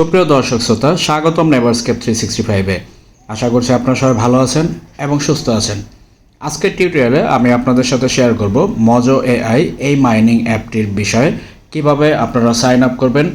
সুপ্রিয় দর্শক শ্রোতা, স্বাগতম নেভারস্কেপ থ্রি সিক্সটি ফাইভে আশা করছি আপনারা সবাই ভালো আছেন এবং সুস্থ আছেন। আজকের টিউটোরিয়ালে আমি আপনাদের সাথে শেয়ার করব মজো এআই এই মাইনিং অ্যাপটির বিষয়ে। কীভাবে আপনারা সাইন আপ করবেন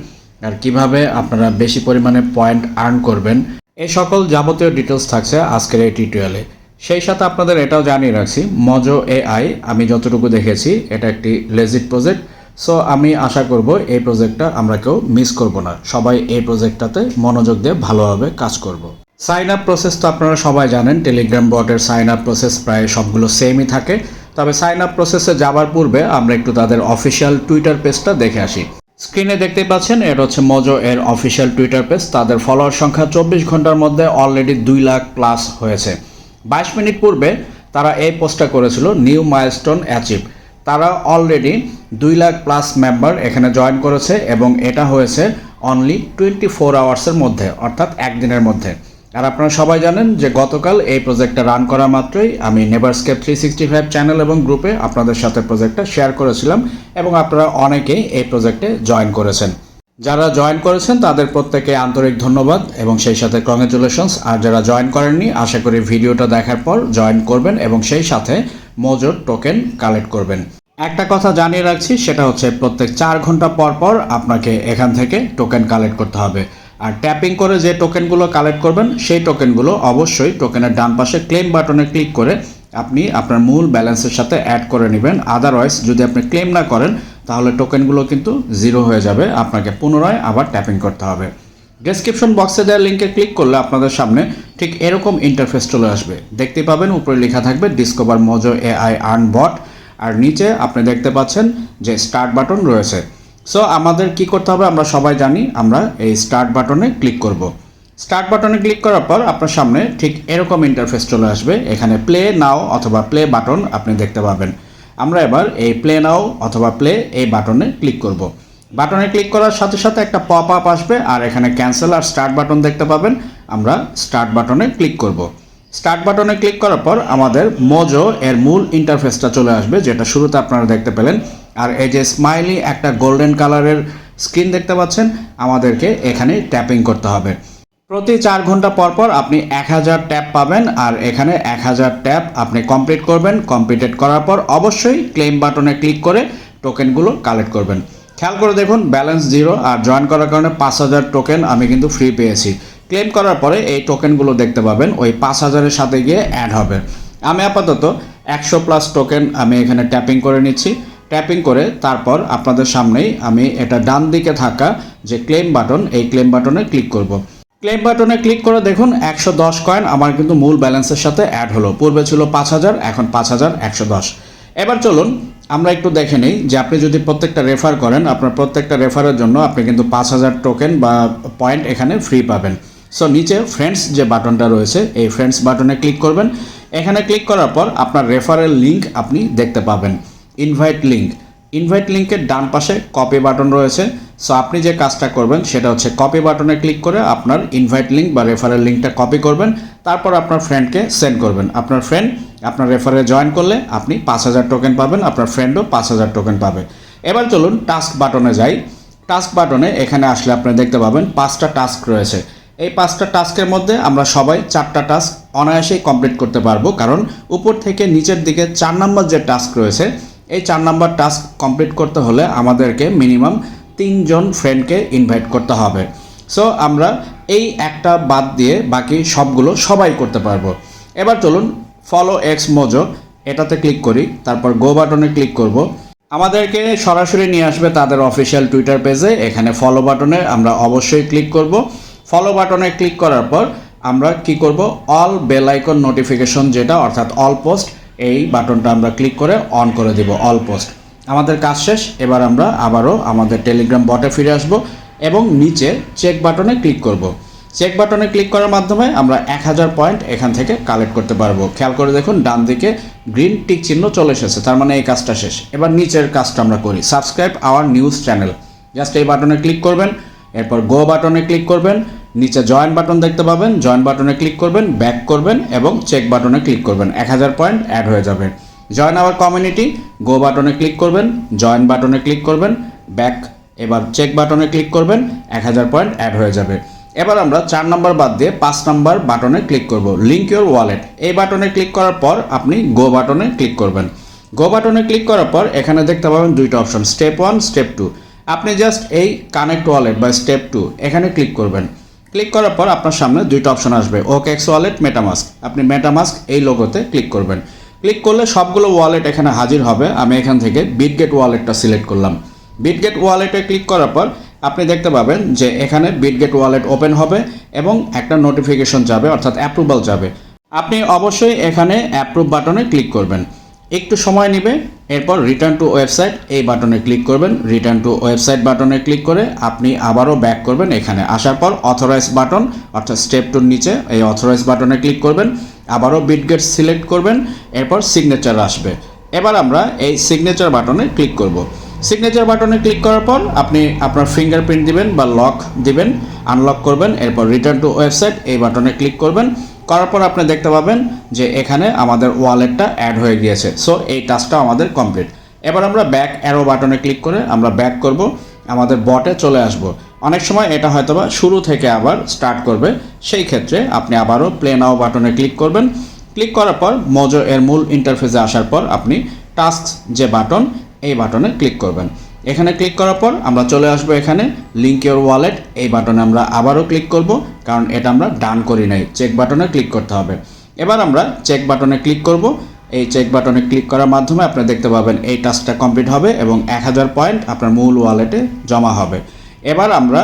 আর কীভাবে আপনারা বেশি পরিমাণে পয়েন্ট আর্ন করবেন, এই সকল যাবতীয় ডিটেলস থাকছে আজকের এই টিউটোরিয়ালে সেই সাথে আপনাদের এটাও জানিয়ে রাখছি মজো এআই আমি যতটুকু দেখেছি, এটা একটি লেজিট প্রজেক্ট সো আমি আশা করব এই প্রজেক্টটা আমরা কেউ মিস করব না। সবাই এই প্রজেক্টটাতে মনোযোগ দিয়ে ভালোভাবে কাজ করব। সাইন আপ প্রসেস তো আপনারা সবাই জানেন টেলিগ্রাম বটের সাইন আপ প্রসেস প্রায় সবগুলো সেমই থাকে। তবে সাইন আপ প্রসেসে যাওয়ার পূর্বে আমরা একটু তাদের অফিসিয়াল টুইটার পেজটা দেখে আসি। স্ক্রিনে দেখতেই পাচ্ছেন, এটা হচ্ছে মজো এর অফিসিয়াল টুইটার পেজ তাদের ফলোয়ার সংখ্যা চব্বিশ ঘণ্টার মধ্যে অলরেডি দুই লাখ প্লাস হয়েছে। বাইশ মিনিট পূর্বে তারা এই পোস্টটা করেছিল নিউ মাইলস্টোন অ্যাচিভ তারা অলরেডি দুই লাখ প্লাস মেম্বার এখানে জয়েন করেছে এবং এটা হয়েছে অনলি টোয়েন্টি ফোর আওয়ার্সের মধ্যে, অর্থাৎ একদিনের মধ্যে। আর আপনারা সবাই জানেন যে গতকাল এই প্রজেক্টটা রান করা মাত্রই আমি Neverscape three sixty five channel এবং গ্রুপে আপনাদের সাথে প্রজেক্টটা শেয়ার করেছিলাম এবং আপনারা অনেকেই এই প্রজেক্টে জয়েন করেছেন। যারা জয়েন করেছেন, তাদের প্রত্যেকে আন্তরিক ধন্যবাদ এবং সেই সাথে কংগ্রেচুলেশনস আর যারা জয়েন করেননি, আশা করি ভিডিওটা দেখার পর জয়েন করবেন এবং সেই সাথে মজুর টোকেন কালেক্ট করবেন। একটা কথা জানিয়ে রাখছি, সেটা হচ্ছে প্রত্যেক চার ঘণ্টা পর পর আপনাকে এখান থেকে টোকেন কালেক্ট করতে হবে। আর ট্যাপিং করে যে টোকেনগুলো কালেক্ট করবেন, সেই টোকেনগুলো অবশ্যই টোকেনের ডান পাশে ক্লেম বাটনে ক্লিক করে আপনি আপনার মূল ব্যালেন্সের সাথে অ্যাড করে নেবেন। আদারওয়াইজ যদি আপনি ক্লেম না করেন, তাহলে টোকেনগুলো কিন্তু জিরো হয়ে যাবে, আপনাকে পুনরায় আবার ট্যাপিং করতে হবে। ডেসক্রিপশন বক্সে দেওয়ার লিঙ্কে ক্লিক করলে আপনাদের সামনে ঠিক এরকম ইন্টারফেস চলে আসবে। দেখতে পাবেন, উপরে লেখা থাকবে discover Mojo AI earn bot আর নিচে আপনি দেখতে পাচ্ছেন যে স্টার্ট বাটন রয়েছে। সো আমাদের কি করতে হবে আমরা সবাই জানি, আমরা এই স্টার্ট বাটনে ক্লিক করব। স্টার্ট বাটনে ক্লিক করার পর আপনার সামনে ঠিক এরকম ইন্টারফেস চলে আসবে। এখানে প্লে নাও অথবা প্লে বাটন আপনি দেখতে পাবেন। আমরা এবার এই প্লে নাও অথবা প্লে এই বাটনে ক্লিক করব। বাটনে ক্লিক করার সাথে সাথে একটা পপ আপ আসবে, আর এখানে ক্যান্সেল আর স্টার্ট বাটন দেখতে পাবেন। আমরা স্টার্ট বাটনে ক্লিক করব। স্টার্ট বাটনে ক্লিক করার পর আমাদের মোজো এর মূল ইন্টারফেসটা চলে আসবে, যেটা শুরুতে আপনারা দেখতে পেলেন। আর এই যে স্মাইলি একটা গোল্ডেন কালারের স্ক্রিন দেখতে পাচ্ছেন, আমাদেরকে এখানে ট্যাপিং করতে হবে। প্রতি চার ঘণ্টা পর পর আপনি এক হাজার ট্যাপ পাবেন, আর এখানে এক হাজার ট্যাপ আপনি কমপ্লিট করবেন। কমপ্লিটেড করার পর অবশ্যই ক্লেম বাটনে ক্লিক করে টোকেনগুলো কালেক্ট করবেন। খেয়াল করে দেখুন ব্যালেন্স জিরো আর জয়েন করার কারণে পাঁচ হাজার টোকেন আমি কিন্তু ফ্রি পেয়েছি। ক্লেম করার পরে এই টোকেনগুলো দেখতে পাবেন, ওই পাঁচ হাজারের সাথে গিয়ে অ্যাড হবে। আমি আপাতত একশো প্লাস টোকেন আমি এখানে ট্যাপিং করে নিচ্ছি। ট্যাপিং করে তারপর আপনাদের সামনেই আমি এটা ডান দিকে থাকা যে ক্লেম বাটন এই ক্লেম বাটনে ক্লিক করব। ক্লেম বাটনে ক্লিক করে দেখুন, একশো দশ কয়েন আমার কিন্তু মূল ব্যালেন্সের সাথে অ্যাড হলো। পূর্বে ছিল পাঁচ হাজার, এখন পাঁচ হাজার, একশো দশ। এবার চলুন আমরা একটু দেখে নিই যে আপনি যদি প্রত্যেকটা রেফার করেন, আপনার প্রত্যেকটা রেফারের জন্য আপনি কিন্তু পাঁচ হাজার টোকেন বা পয়েন্ট এখানে ফ্রি পাবেন। সো নিচে ফ্রেন্ডস যে বাটনটা রয়েছে, এই ফ্রেন্ডস বাটনে ক্লিক করবেন। এখানে ক্লিক করার পর আপনার রেফারেল লিঙ্ক আপনি দেখতে পাবেন। ইনভাইট লিঙ্ক ইনভাইট লিঙ্কের ডান পাশে কপি বাটন রয়েছে। সো আপনি যে কাজটা করবেন সেটা হচ্ছে কপি বাটনে ক্লিক করে আপনার ইনভাইট লিঙ্ক বা রেফারেল লিঙ্কটা কপি করবেন। তারপর আপনার ফ্রেন্ডকে সেন্ড করবেন। আপনার ফ্রেন্ড আপনার রেফারে জয়েন করলে আপনি পাঁচ হাজার টোকেন পাবেন, আপনার ফ্রেন্ডও পাঁচ হাজার টোকেন পাবে। এবার চলুন টাস্ক বাটনে যাই। টাস্ক বাটনে এখানে আসলে আপনি দেখতে পাবেন পাঁচটা টাস্ক রয়েছে। এই পাঁচটা টাস্কের মধ্যে আমরা সবাই চারটা টাস্ক অনায়াসেই কমপ্লিট করতে পারব, কারণ উপর থেকে নিচের দিকে চার নম্বর যে টাস্ক রয়েছে, এই চার নম্বর টাস্ক কমপ্লিট করতে হলে আমাদেরকে মিনিমাম তিনজন ফ্রেন্ডকে ইনভাইট করতে হবে। সো আমরা এই একটা বাদ দিয়ে বাকি সবগুলো সবাই করতে পারব। এবার চলুন ফলো এক্স মোজো এটাতে ক্লিক করি, তারপর গো বাটনে ক্লিক করব। আমাদেরকে সরাসরি নিয়ে আসবে তাদের অফিসিয়াল টুইটার পেজে এখানে ফলো বাটনে আমরা অবশ্যই ক্লিক করব। ফলো বাটনে ক্লিক করার পর আমরা কি করব? অল বেল আইকন নোটিফিকেশন যেটা, অর্থাৎ অল পোস্ট এই বাটনটা আমরা ক্লিক করে অন করে দিব অল পোস্ট আমাদের কাজ শেষ, এবার আমরা আবারও আমাদের টেলিগ্রাম বটে ফিরে আসব এবং নিচে চেক বাটনে ক্লিক করব। চেক বাটনে ক্লিক করার মাধ্যমে আমরা এক হাজার পয়েন্ট এখান থেকে কালেক্ট করতে পারব। খেয়াল করে দেখুন, ডান দিকে গ্রিন টিক চিহ্ন চলে এসেছে, তার মানে এই কাজটা শেষ। এবার নিচের কাজটা আমরা করি। Subscribe our news channel just এই বাটনে ক্লিক করবেন, এরপর গো বাটনে ক্লিক করবেন, নিচে জয়েন বাটন দেখতে পাবেন জয়েন বাটনে ক্লিক করবেন ব্যাক করবেন এবং চেক বাটনে ক্লিক করবেন। এক হাজার পয়েন্ট অ্যাড হয়ে যাবে। জয়েন আওয়ার কমিউনিটি গো বাটনে ক্লিক করবেন জয়েন বাটনে ক্লিক করবেন ব্যাক এবার চেক বাটনে ক্লিক করবেন, এক হাজার পয়েন্ট অ্যাড হয়ে যাবে। এবার আমরা চার নম্বর বাদ দিয়ে পাঁচ নম্বর বাটনে ক্লিক করব। লিঙ্ক ইউর ওয়ালেট এই বাটনে ক্লিক করার পর আপনি গো বাটনে ক্লিক করবেন। গো বাটনে ক্লিক করার পর এখানে দেখতে পাবেন দুইটা option step one step two আপনি জাস্ট এই কানেক্ট ওয়ালেট বা স্টেপ টু এখানে ক্লিক করবেন। ক্লিক করার পর আপনার সামনে দুইটা অপশন আসবে ওক এক্স ওয়ালেট মেটামাস্ক আপনি মেটামাস্ক এই লোগোতে ক্লিক করবেন। ক্লিক করলে সবগুলো ওয়ালেট এখানে হাজির হবে। আমি এখান থেকে বিটগেট ওয়ালেটটা সিলেক্ট করলাম। বিটগেট ওয়ালেটে ক্লিক করার পর আপনি দেখতে পাবেন যে এখানে বিটগেট ওয়ালেট ওপেন হবে এবং একটা নোটিফিকেশন যাবে, অর্থাৎ অ্যাপ্রুভাল যাবে। আপনি অবশ্যই এখানে অ্যাপ্রুভ বাটনে ক্লিক করবেন। একটু সময় নেবে, এরপর রিটার্ন টু ওয়েবসাইট এই বাটনে ক্লিক করবেন। রিটার্ন টু ওয়েবসাইট বাটনে ক্লিক করে আপনি আবারও ব্যাক করবেন এখানে। আসার পর অথরাইজ বাটন অর্থাৎ স্টেপ টুর নিচে এই অথরাইজ বাটনে ক্লিক করবেন। আবারও বিটগেট সিলেক্ট করবেন, এরপর সিগনেচার আসবে। এবার আমরা এই সিগনেচার বাটনে ক্লিক করব। সিগনেচার বাটনে ক্লিক করার পর আপনি আপনার ফিঙ্গারপ্রিন্ট দিবেন বা লক দিবেন আনলক করবেন, এরপর রিটার্ন টু ওয়েবসাইট এই বাটনে ক্লিক করবেন। করার পর আপনি দেখতে পাবেন যে এখানে আমাদের ওয়ালেটটা অ্যাড হয়ে গিয়েছে। সো এই টাস্কটা আমাদের কমপ্লিট এবার আমরা ব্যাক অ্যারো বাটনে ক্লিক করে আমরা ব্যাক করব, আমাদের বটে চলে আসব। অনেক সময় এটা হয়তোবা শুরু থেকে আবার স্টার্ট করবে, সেই ক্ষেত্রে আপনি আবারও প্লে নাও বাটনে ক্লিক করবেন। ক্লিক করার পর মজো এর মূল ইন্টারফেসে আসার পর আপনি টাস্ক যে বাটন এই বাটনে ক্লিক করবেন। এখানে ক্লিক করার পর আমরা চলে আসব এখানে লিঙ্ক ইউর ওয়ালেট এই বাটনে আমরা আবারও ক্লিক করব, কারণ এটা আমরা ডান করি নাই। চেক বাটনে ক্লিক করতে হবে। এবার আমরা চেক বাটনে ক্লিক করব। এই চেক বাটনে ক্লিক করার মাধ্যমে আপনি দেখতে পাবেন এই টাস্কটা কমপ্লিট হবে এবং এক হাজার পয়েন্ট আপনার মূল ওয়ালেটে জমা হবে। এবার আমরা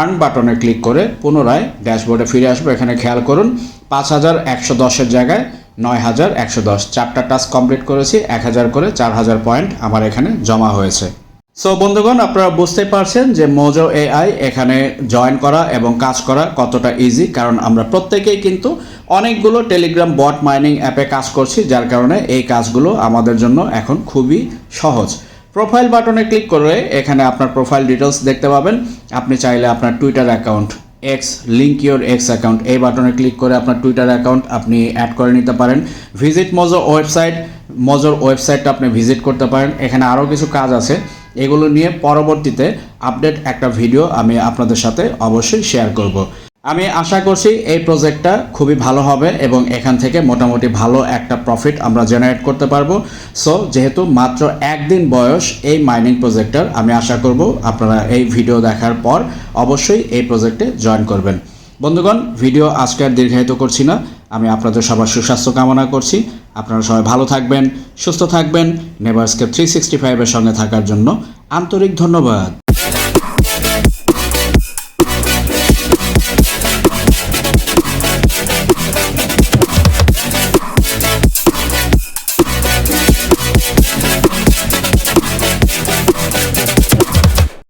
আর্ন বাটনে ক্লিক করে পুনরায় ড্যাশবোর্ডে ফিরে আসব। এখানে খেয়াল করুন, পাঁচ হাজার একশো দশের জায়গায় নয় হাজার একশো দশ চারটা টাস্ক কমপ্লিট করেছি, এক হাজার করে চার হাজার পয়েন্ট আমার এখানে জমা হয়েছে। সো বন্ধুগণ, আপনারা বুঝতে পারছেন যে মোজো এআই এখানে জয়েন করা এবং কাজ করা কতটা ইজি কারণ আমরা প্রত্যেকেই কিন্তু অনেকগুলো টেলিগ্রাম বট মাইনিং অ্যাপে কাজ করছি, যার কারণে এই কাজগুলো আমাদের জন্য এখন খুবই সহজ। প্রোফাইল বাটনে ক্লিক করে এখানে আপনার প্রোফাইল ডিটেলস দেখতে পাবেন। আপনি চাইলে আপনার Twitter account X link your X account এই বাটনে ক্লিক করে আপনার টুইটার অ্যাকাউন্ট আপনি অ্যাড করে নিতে পারেন। ভিজিট মজো ওয়েবসাইট মজোর ওয়েবসাইটটা আপনি ভিজিট করতে পারেন। এখানে আরও কিছু কাজ আছে। এগুলো নিয়ে পরবর্তীতে আপডেট একটা ভিডিও আমি আপনাদের সাথে অবশ্যই শেয়ার করব। আমি আশা করছি এই প্রজেক্টটা খুবই ভালো হবে এবং এখান থেকে মোটামুটি ভালো একটা প্রফিট আমরা জেনারেট করতে পারব। সো যেহেতু মাত্র একদিন বয়স এই মাইনিং প্রজেক্টটার আমি আশা করব আপনারা এই ভিডিও দেখার পর অবশ্যই এই প্রজেক্টে জয়েন করবেন। বন্ধুগণ ভিডিও আজকে আর দীর্ঘায়িত করছি না। আমি আপনাদের সবার সুস্বাস্থ্য কামনা করছি। আপনারা সবাই ভালো থাকবেন, সুস্থ থাকবেন নেভারস্কেপ থ্রি সিক্সটি ফাইভের সঙ্গে থাকার জন্য আন্তরিক ধন্যবাদ।